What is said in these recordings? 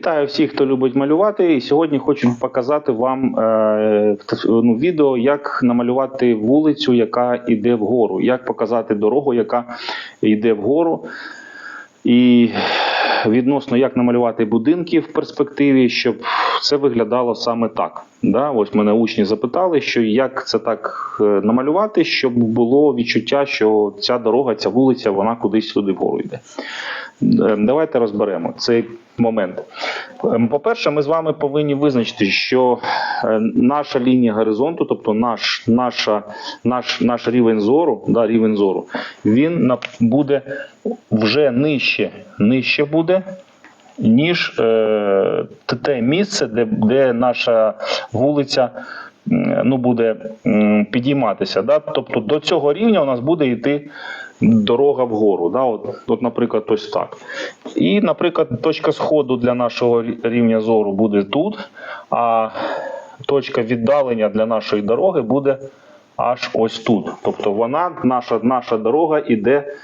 Вітаю всіх, хто любить малювати. І сьогодні хочу показати вам е, ну, відео, як намалювати вулицю, яка йде вгору, як показати дорогу, яка йде вгору. І відносно як намалювати будинки в перспективі, щоб це виглядало саме так. Да? Ось мене учні запитали, що як це так е, намалювати, щоб було відчуття, що ця дорога, ця вулиця, вона кудись сюди вгору йде. Е, Давайте розберемо цей момент. Ем, По-перше, ми з вами повинні визначити, що е, наша лінія горизонту, тобто наш, наша, наш, наш рівень зору, да, рівень зору, він буде вже нижче, нижче буде. Ніж е, те- місце, де, де наша вулиця ну, буде підійматися. Да? Тобто до цього рівня у нас буде йти дорога вгору. Да? От, от, наприклад, ось так. І, наприклад, точка сходу для нашого рівня зору буде тут, а точка віддалення для нашої дороги буде аж ось тут. Тобто вона, наша, наша дорога іде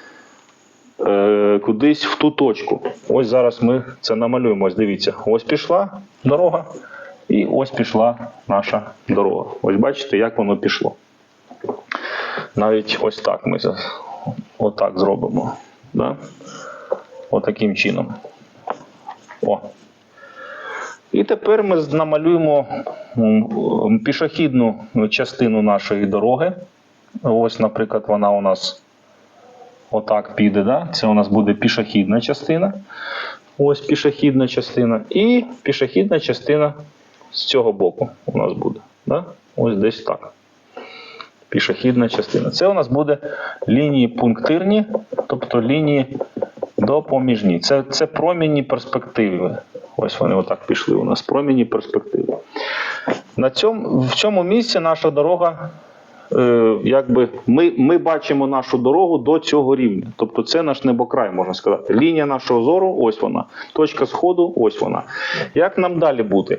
е, кудись в ту точку. Ось зараз ми це намалюємо. Дивіться, ось пішла дорога, і ось пішла наша дорога. Ось бачите, як воно пішло. Навіть ось так ми отак зробимо. Да? Отаким чином. О. І тепер ми намалюємо пішохідну частину нашої дороги. Ось, наприклад, вона у нас отак піде. Да? Це у нас буде пішохідна частина. Ось пішохідна частина. І пішохідна частина з цього боку у нас буде. Да? Ось десь так. Пішохідна частина. Це у нас буде лінії пунктирні, тобто лінії допоміжні. Це, це промінні перспективи. Ось вони отак пішли у нас. Промінні перспективи. На цьому, в цьому місці наша дорога е, якби ми, ми бачимо нашу дорогу до цього рівня. Тобто це наш небокрай, можна сказати. Лінія нашого зору, ось вона. Точка сходу, ось вона. Як нам далі бути?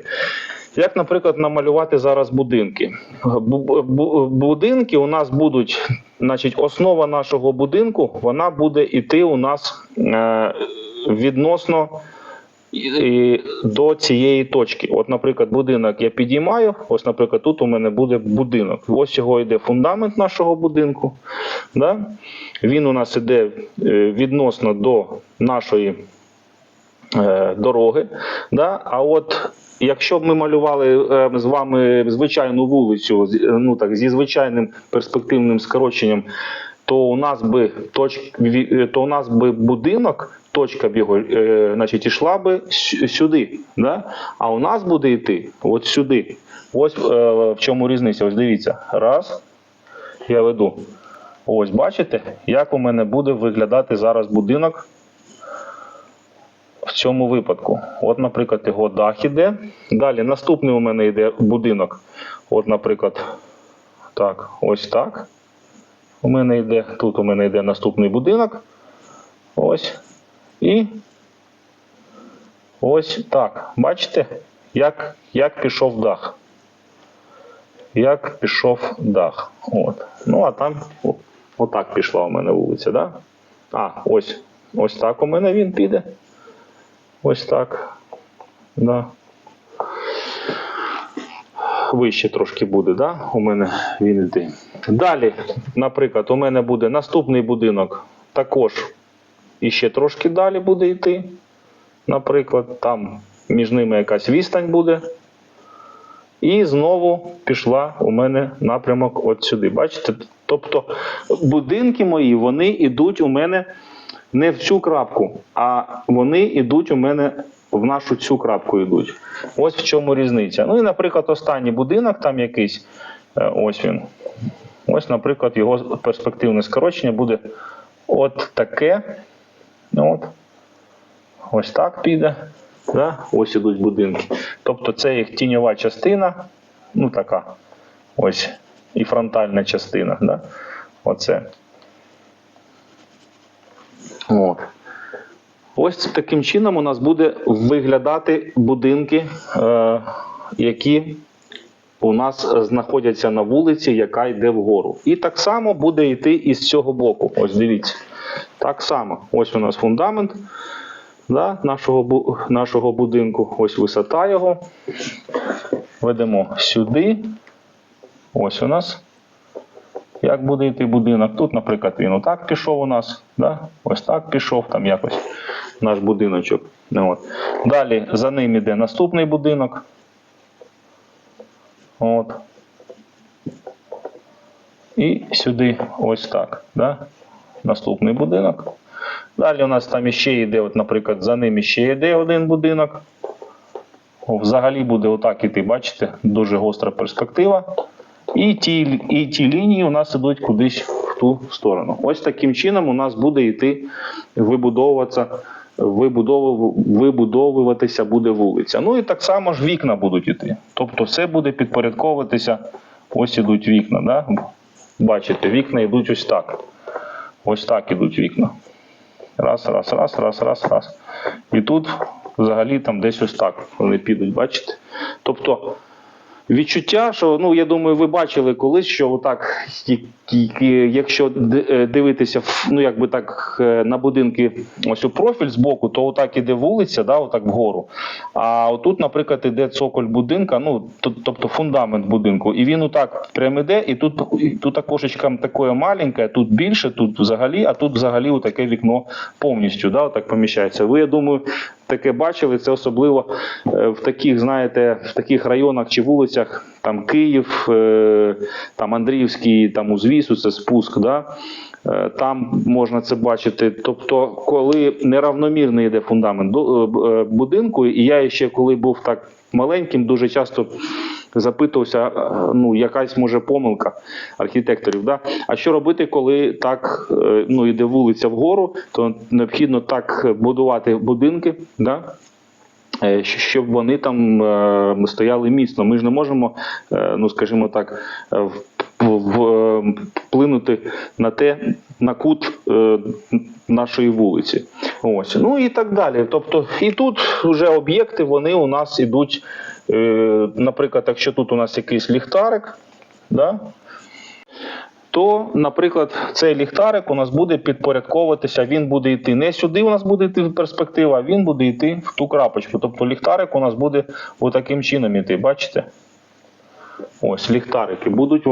Як, наприклад, намалювати зараз будинки? Бу- бу- Будинки у нас будуть, значить, основа нашого будинку вона буде йти у нас е, відносно до цієї точки. От, наприклад, будинок я підіймаю. Ось, наприклад, тут у мене буде будинок. Ось його йде фундамент нашого будинку. Да? Він у нас іде е, відносно до нашої дороги. Да? А от якщо б ми малювали е, з вами звичайну вулицю, е, ну так, зі звичайним перспективним скороченням, то у нас би точ, е, то у нас би будинок. Точка його, е, значить, ішла би сюди, да? а у нас буде йти от сюди. Ось е, в чому різниця. Ось дивіться. Раз, я веду. Ось бачите, як у мене буде виглядати зараз будинок в цьому випадку. От, наприклад, його дах іде. Далі наступний у мене йде будинок. От, наприклад, так, ось так. У мене йде, тут у мене йде наступний будинок. Ось. І ось так. Бачите, як, як пішов дах. Як пішов дах. От. Ну, а там отак пішла у мене вулиця, да? А, ось. Ось так у мене він піде. Ось так. Да. Вище трошки буде, да? У мене він йде. Далі, наприклад, у мене буде наступний будинок також іще трошки далі буде йти. Наприклад, там між ними якась відстань буде. І знову пішла у мене напрямок от сюди. Бачите? Тобто будинки мої вони йдуть у мене не в цю крапку, а вони йдуть у мене в нашу цю крапку йдуть. Ось в чому різниця. Ну і, наприклад, останній будинок там якийсь, е, ось він. Ось, наприклад, його перспективне скорочення буде от таке. Ну, От. Ось так піде. Да? Ось ідуть будинки. Тобто це їх тіньова частина, ну така. Ось. І фронтальна частина. Да? Оце. От. Ось таким чином у нас буде виглядати будинки, е, які у нас знаходяться на вулиці, яка йде вгору. І так само буде йти і з цього боку. Ось дивіться. Так само. Ось у нас фундамент. да, нашого, нашого будинку. Ось висота його. Ведемо сюди. Ось у нас. Як буде йти будинок? Тут, наприклад, він отак пішов у нас. Да? Ось так пішов, там якось наш будиночок. Ну, От. Далі за ним іде наступний будинок. От. І сюди ось так. Да? Наступний будинок. Далі у нас там іще йде, от, наприклад, за ним іще йде один будинок. Взагалі буде отак іти, бачите, дуже гостра перспектива. І ті, і ті лінії у нас ідуть кудись в ту сторону. Ось таким чином у нас буде йти вибудовуватися, вибудову- вибудовуватися буде вулиця. Ну і так само ж вікна будуть іти. Тобто все буде підпорядковуватися. Ось ідуть вікна. Да? Бачите, вікна йдуть ось так. Ось так ідуть вікна. Раз, раз, раз, раз, раз, раз. І тут взагалі там десь ось так вони підуть, бачите? Тобто відчуття, що ну я думаю, ви бачили колись, що отак, якщо е, дивитися ну якби так е, на будинки, ось у профіль з боку, то отак іде вулиця, да, отак вгору. А отут, наприклад, іде цоколь будинка, ну тобто фундамент будинку, і він отак прям іде, і тут і тут окошечко таке маленьке, тут більше, тут взагалі, а тут взагалі таке вікно повністю, да, отак поміщається. Ви, я думаю, таке бачили. Це особливо е, в таких, знаєте, в таких районах чи вулицях, там Київ, е, там Андріївський, там Узвісу, це спуск. Да? Е, Там можна це бачити. Тобто, коли неравномірний йде фундамент будинку, і я ще коли був так маленьким, дуже часто запитувався, е, ну якась може помилка архітекторів. Да? А що робити, коли так е, ну, йде вулиця вгору, то необхідно так будувати будинки, да? е, щоб вони там стояли міцно. Ми ж не можемо, ну скажімо так, вплинути на те, на кут нашої вулиці. Ось. Ну і так далі. Тобто, і тут вже об'єкти вони у нас ідуть. Е, наприклад, якщо тут у нас якийсь ліхтарик, да, то, наприклад, цей ліхтарик у нас буде підпорядковуватися, він буде йти не сюди, у нас буде йти перспектива, а він буде йти в ту крапочку. Тобто ліхтарик у нас буде отаким чином йти, бачите? Ось ліхтарики будуть,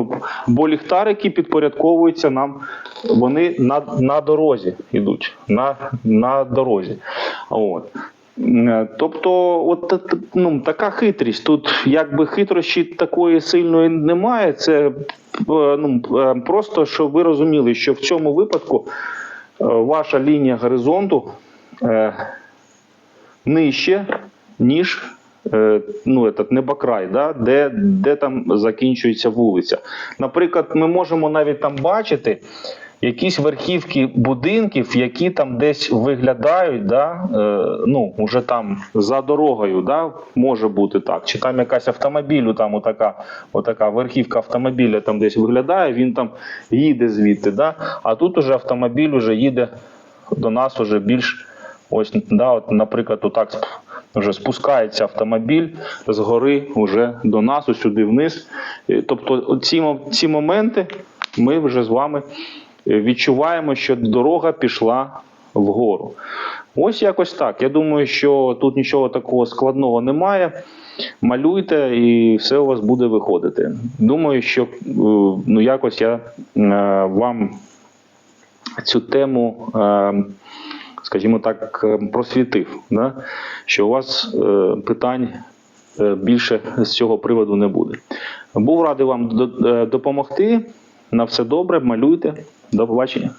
бо ліхтарики підпорядковуються нам, вони на, на дорозі йдуть. На, на дорозі. От. Е, Тобто, от ну, така хитрість. Тут якби хитрощі такої сильної немає. Це е, ну, е, просто, щоб ви розуміли, що в цьому випадку ваша лінія горизонту нижче, ніж е, ну, этот небокрай, да, де, де там закінчується вулиця. Наприклад, ми можемо навіть там бачити якісь верхівки будинків, які там десь виглядають, да, е, ну, уже там за дорогою, да, може бути так. Чи там якась автомобілю, там отака, отака верхівка автомобіля там десь виглядає, він там їде звідти. Да, а тут уже автомобіль уже їде до нас уже більш ось, да, от, наприклад, отак вже спускається автомобіль з гори вже до нас, сюди вниз. Е, Тобто ці, ці моменти ми вже з вами відчуваємо, що дорога пішла вгору. Ось якось так. Я думаю, що тут нічого такого складного немає. Малюйте і все у вас буде виходити. Думаю, що е, ну, якось я е, вам цю тему, е, скажімо так, просвітив, да? що у вас питань більше з цього приводу не буде. Був радий вам допомогти. На все добре, малюйте. До побачення.